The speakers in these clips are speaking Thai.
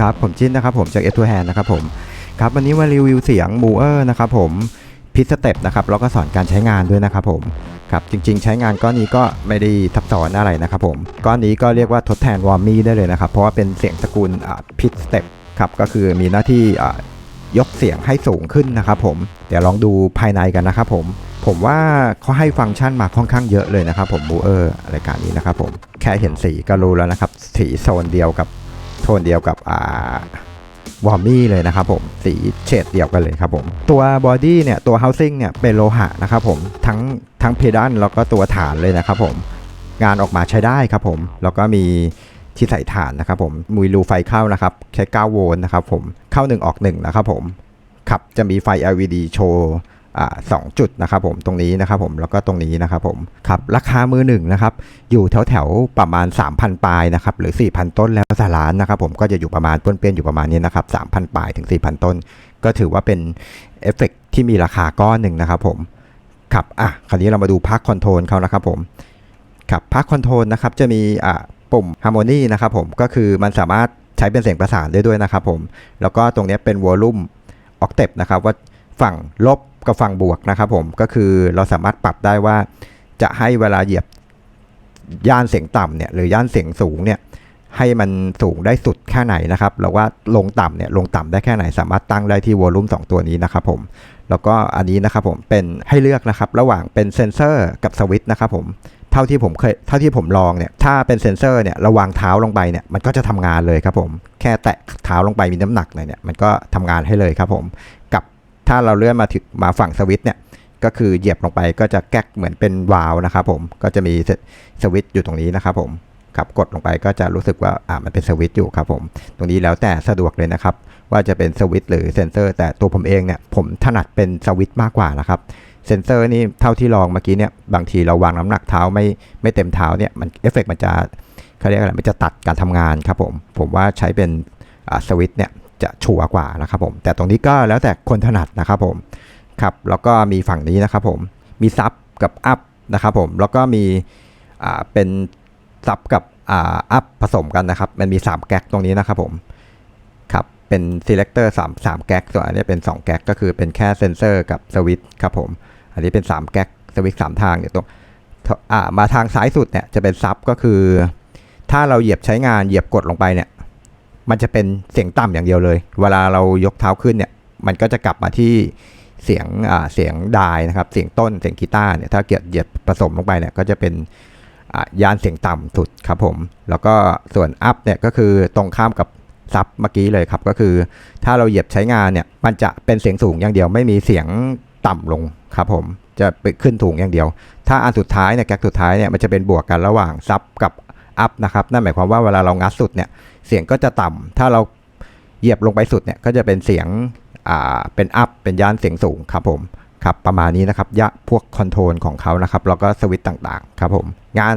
ครับผมจิ้นนะครับผมจากเอทูแฮนนะครับผมครับวันนี้มารีวิวเสียงมูเออร์นะครับผมพิสเต็ปนะครับแล้วก็สอนการใช้งานด้วยนะครับผมครับจริง ๆ ใช้งานก้อนนี้ก็ไม่ได้ทับซ้อนอะไรนะครับผมก้อนนี้ก็เรียกว่าทดแทนวอร์มี่ได้เลยนะครับเพราะว่าเป็นเสียงตระกูลพิสเต็ปครับก็คือมีหน้าที่ยกเสียงให้สูงขึ้นนะครับผมเดี๋ยวลองดูภายในกันนะครับผมผมว่าเขาให้ฟังก์ชันมาค่อนข้างเยอะเลยนะครับผมมูเออร์รายการนี้นะครับผมแค่เห็นสีก็รู้แล้วนะครับสีโซนเดียวกับ โทนเดียวกับอ่าวอร์มี่เลยนะครับผมสีเฉดเดียวกันเลยครับผมตัวบอดี้เนี่ยตัว housing เนี่ยเป็นโลหะนะครับผมทั้งทั้งเพดานแล้วก็ตัวฐานเลยนะครับผมงานออกมาใช้ได้ครับผม แล้วก็มีที่ใส่ฐานนะครับผมมีรูไฟเข้านะครับใช้9โวลต์นะครับผมเข้า 1 ออก1นะครับผมครับจะมีไฟ LED โชว์ สองจุดนะครับผมตรงนี้นะครับผมแล้วก็ตรงนี้นะครับผมครับราคามือหนึ่งนะครับอยู่แถวแถวประมาณ 3,000 ปลายนะครับหรือ 4,000 ต้นแล้วแต่ร้านนะครับผมก็จะอยู่ประมาณป้วนเปี้ยนอยู่ประมาณนี้นะครับ3,000 ปลายถึง 4,000 ต้น ก็ถือว่าเป็นเอฟเฟกต์ที่มีราคาก้อนหนึ่งนะครับผมครับอะคราวนี้เรามาดูพักคอนโทรลเขานะครับผมครับพักคอนโทรลนะครับจะมีอ่าปุ่มฮาร์โมนีนะครับผมก็คือมันสามารถใช้เป็นเสียงประสานได้ด้วยนะครับผมแล้วก็ตรงนี้เป็นวอลลุ่มออกเทปนะครับว่าฝั่งลบ กับฝั่งบวกนะครับผมก็คือเราสามารถปรับได้ว่าจะให้เวลาเหยียบย่านเสียงต่ำเนี่ยหรือย่านเสียงสูงเนี่ยให้มันสูงได้สุดแค่ไหนนะครับแล้วว่าลงต่ำเนี่ยลงต่ำได้แค่ไหน สามารถตั้งได้ที่วอลลุ่ม2ตัวนี้นะครับผมแล้วก็อันนี้นะครับผมเป็นให้เลือกนะครับระหว่างเป็นเซนเซอร์กับสวิตช์นะครับผมเท่าที่ผมเคยเท่าที่ผมลองเนี่ยถ้าเป็นเซนเซอร์เนี่ยระวางเท้าลงไปเนี่ยมันก็จะทำงานเลยครับผมแค่แตะเท้าลงไปมีน้ำหนักหน่อยเนี่ยมันก็ทำงานให้เลยครับผมกับ ถ้าเราเลื่อนมาถึงมาฝั่งสวิตเนี่ยก็คือเหยียบลงไปก็จะแก๊กเหมือนเป็นวาล์วนะครับผมก็จะมีสวิตอยู่ตรงนี้นะครับผมครับกดลงไปก็จะรู้สึกว่าอ่ามันเป็นสวิตอยู่ครับผมตรงนี้แล้วแต่สะดวกเลยนะครับ ว่าจะเป็นสวิตหรือเซนเซอร์ แต่ตัวผมเองเนี่ยผมถนัดเป็นสวิตมากกว่านะครับเซนเซอร์นี่เท่าที่ลองเมื่อกี้เนี่ยบางทีเราวางน้ำหนักเท้าไม่ไม่เต็มเท้าเนี่ยมันเอฟเฟกต์มันจะเขาเรียกอะไรมันจะตัดการทำงานครับผมผมว่าใช้เป็นสวิตเนี่ย จะชัวร์กว่านะครับผม แต่ตรงนี้ก็แล้วแต่คนถนัดนะครับผมครับแล้วก็มีฝั่งนี้นะครับผมมีซับกับอัพนะครับผมแล้วก็มีอ่าเป็นซับกับอ่าอัพผสมกันนะครับ มันมี 3 แก๊กตรงนี้นะครับผมครับเป็น selector 3 3แก๊กส่วนอันนี้เป็น 2 แก๊กก็คือเป็นแค่เซนเซอร์กับสวิตช์ครับผมอันนี้เป็น 3 แก๊กสวิตช์สามทางอยู่ตรงอ่ามาทางซ้ายสุดเนี่ยจะเป็นซับก็คือ ถ้าเราเหยียบใช้งานเหยียบกดลงไปเนี่ย มันจะเป็นเสียงต่ำอย่างเดียวเลย เวลาเรายกเท้าขึ้นเนี่ยมันก็จะกลับมาที่เสียงเสียงดายนะครับ เสียงต้นเสียงกีตาร์เนี่ยถ้าเกิดเหยียบผสมลงไปเนี่ยก็จะเป็นยานเสียงต่ำสุดครับผม แล้วก็ส่วนอัพเนี่ยก็คือตรงข้ามกับซับเมื่อกี้เลยครับ ก็คือถ้าเราเหยียบใช้งานเนี่ยมันจะเป็นเสียงสูงอย่างเดียว ไม่มีเสียงต่ำลงครับผมจะไปขึ้นถูงอย่างเดียว ถ้าอันสุดท้ายเนี่ยแก๊กสุดท้ายเนี่ยมันจะเป็นบวกกันระหว่างซับกับ อัพนะครับ นั่นหมายความว่าเวลาเรางัดสุดเนี่ย เสียงก็จะต่ำถ้าเราเหยียบลงไปสุดเนี่ย ก็จะเป็นเสียงอ่าเป็นอัพ เป็นย่านเสียงสูงครับผม ครับ ประมาณนี้นะครับ ยะพวกคอนโทรลของเขานะครับ แล้วก็สวิตต่างๆ ครับผม งาน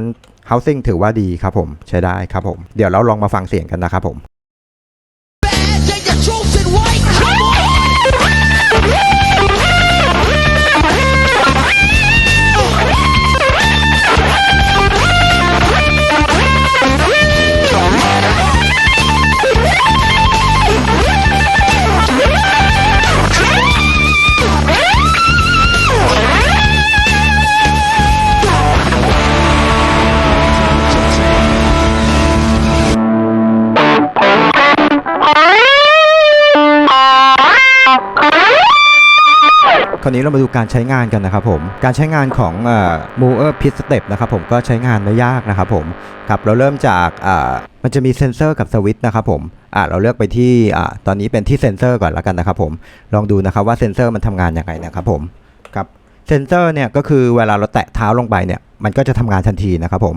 housing ถือว่าดีครับผม ใช้ได้ครับผม เดี๋ยวเราลองมาฟังเสียงกันนะครับผม นี้เรามาดูการใช้งานกันนะครับผม การใช้งานของ m o v e r Pit Step นะครับผมก็ใช้งานไม่ยากนะครับผมครับเราเริ่มจากมันจะมีเซนเซอร์กับสวิตช์นะครับผมอ่าเราเลือกไปที่อ่าตอนนี้เป็นที่เซนเซอร์ก่อนแล้วกันนะครับผมลองดูนะครับว่าเซนเซอร์มันทำงานยังไงนะครับผมครับเซนเซอร์เนี่ยก็คือเวลาเราแตะเท้าลงไปเนี่ยมันก็จะทำงานทันทีนะครับผม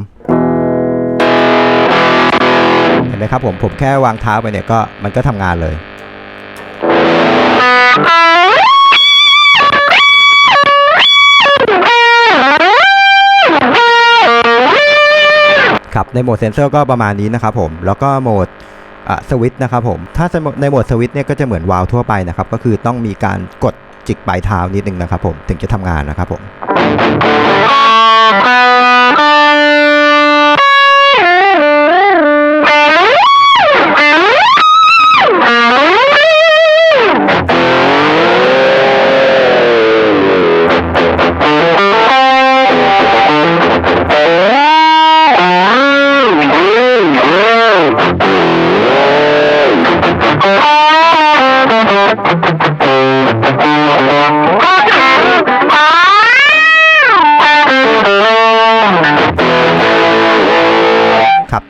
เห็นไหมครับผมผมแค่วางเท้าไปเนี่ยก็มันก็ทำงานเลย ในโหมดเซนเซอร์ก็ประมาณนี้นะครับผมแล้วก็โหมดสวิตช์นะครับผมถ้าในโหมดสวิตช์เนี่ยก็จะเหมือนวาล์วทั่วไปนะครับก็คือต้องมีการกดจิกปลายเท้านิดนึงนะครับผมถึงจะทำงานนะครับผม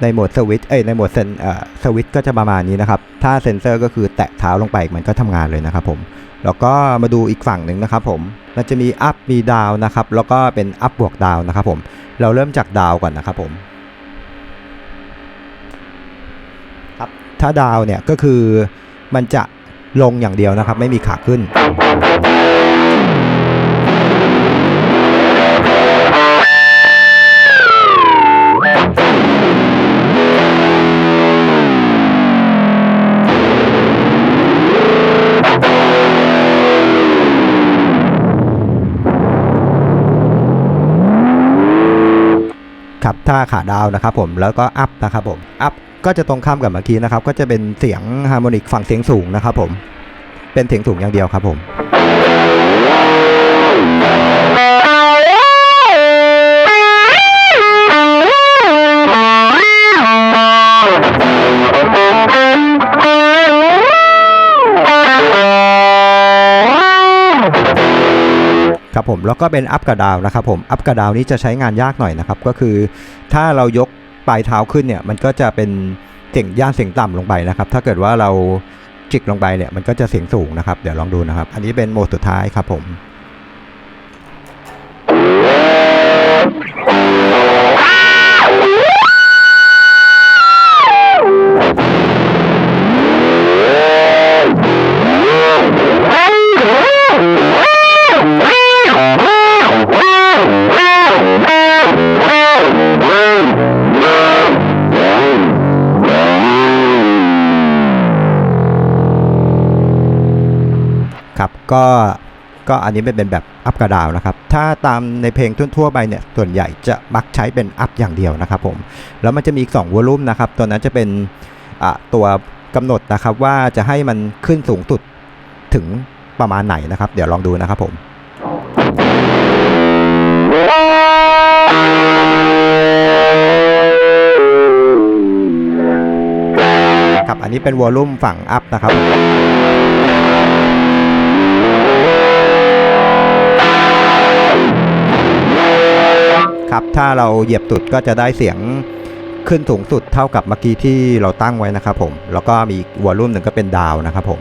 ในโหมดสวิตช์เอ้ยในโหมดเซนเอ่อสวิตช์ก็จะประมาณนี้นะครับ ถ้าเซนเซอร์ก็คือแตะเท้าลงไปมันก็ทำงานเลยนะครับผมแล้วก็มาดูอีกฝั่งหนึ่งนะครับผมมันจะมีอัพมีดาวนะครับแล้วก็เป็นอัพบวกดาวนะครับผมเราเริ่มจากดาวก่อนนะครับผมครับถ้าดาวเนี่ยก็คือมันจะลงอย่างเดียวนะครับ ไม่มีขาขึ้น ข้าขาดาวนะครับผมแล้วก็อัพนะครับผมอัพก็จะตรงข้ามกับเมื่อกี้นะครับก็จะเป็นเสียงฮาร์โมนิกฝั่งเสียงสูงนะครับผมเป็นเสียงสูงอย่างเดียวครับผมครับผมแล้วก็เป็นอัพกับดาวนะครับผมอัพกับดาวนี้จะใช้งานยากหน่อยนะครับก็คือ ถ้าเรายกปลายเท้าขึ้นเนี่ยมันก็จะเป็นเสียงย่านเสียงต่ำลงไปนะครับ ถ้าเกิดว่าเราจิกลงไปเนี่ยมันก็จะเสียงสูงนะครับ เดี๋ยวลองดูนะครับ อันนี้เป็นโหมดสุดท้ายครับผม ก็ก็อันนี้เป็นแบบอัพกระดาวนะครับ ถ้าตามในเพลงทั่วๆไปเนี่ย ส่วนใหญ่จะมักใช้เป็นอัพอย่างเดียวนะครับผม แล้วมันจะมีอีก2วอลลุ่มนะครับ ตัวนั้นจะเป็นอะตัวกำหนดนะครับว่าจะให้มันขึ้นสูงสุดถึงประมาณไหนนะครับ เดี๋ยวลองดูนะครับผมครับอันนี้เป็นวอลลุ่มฝั่งอัพนะครับ ครับ ถ้าเราเหยียบสุดก็จะได้เสียงขึ้นสูงสุดเท่ากับเมื่อกี้ที่เราตั้งไว้นะครับผม แล้วก็มีวอลลุ่มหนึ่งก็เป็นดาวนะครับผม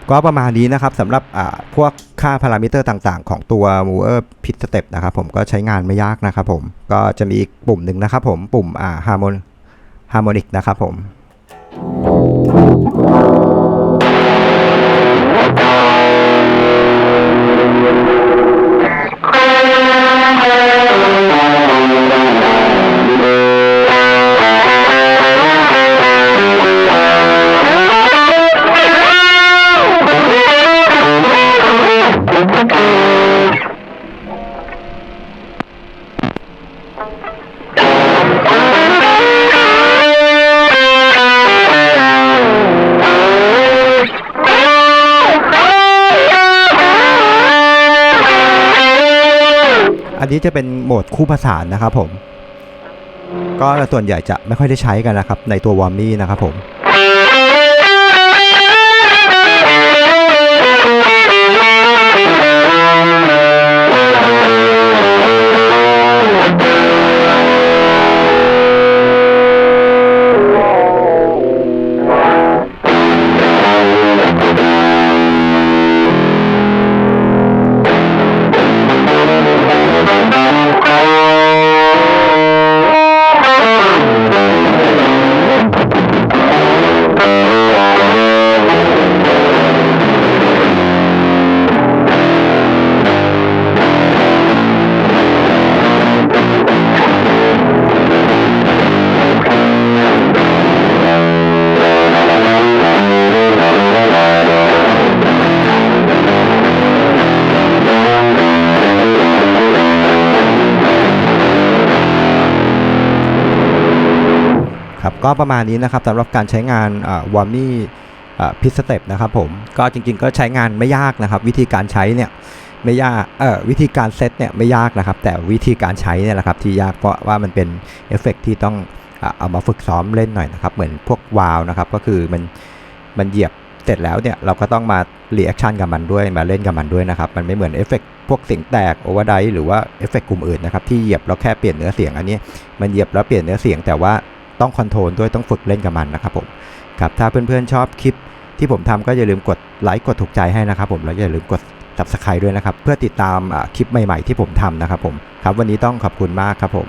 ครับก็ประมาณนี้นะครับสำหรับอ่าพวกค่าพารามิเตอร์ต่างๆ ของตัว Mover Pit Step นะครับผมก็ใช้งานไม่ยากนะครับผมก็จะมีอีกปุ่มหนึ่งนะครับผมปุ่มอ่า Harmon Harmonic นะครับผมอัน นี้จะเป็นโหมดคู่ผสานนะครับผม ก็ส่วนใหญ่จะไม่ค่อยได้ใช้กันนะครับ ในตัววอร์มี่นะครับผม ก็ประมาณนี้นะครับสำหรับการใช้งานวอร์มี่พิสเต็ปนะครับผมก็จริงๆก็ใช้งานไม่ยากนะครับ วิธีการใช้เนี่ยไม่ยากเอ่อวิธีการเซตเนี่ยไม่ยากนะครับ แต่วิธีการใช้เนี่ยแหละครับที่ยากเพราะว่ามันเป็นเอฟเฟกต์ที่ต้องเอามาฝึกซ้อมเล่นหน่อยนะครับ เหมือนพวกวาวนะครับ ก็คือมันมันเหยียบเสร็จแล้วเนี่ยเราก็ต้องมารีแอคชั่นกับมันด้วยมาเล่นกับมันด้วยนะครับ มันไม่เหมือนเอฟเฟกต์พวกเสียงแตกโอเวอร์ไดหรือว่าเอฟเฟกต์กลุ่มอื่นนะครับที่เหยียบแล้วแค่เปลี่ยนเนื้อเสียงอันนี้ มันเหยียบแล้วเปลี่ยนเนื้อเสียงแต่ว่า ต้องคอนโทรลด้วยต้องฝึกเล่นกับมันนะครับผมครับถ้าเพื่อนๆชอบคลิปที่ผมทำก็อย่าลืมกดไลค์กดถูกใจให้นะครับผมแล้วอย่าลืมกด s u b สไคร b e ด้วยนะครับ เพื่อติดตามคลิปใหม่ๆที่ผมทำนะครับผม ครับวันนี้ต้องขอบคุณมากครับผม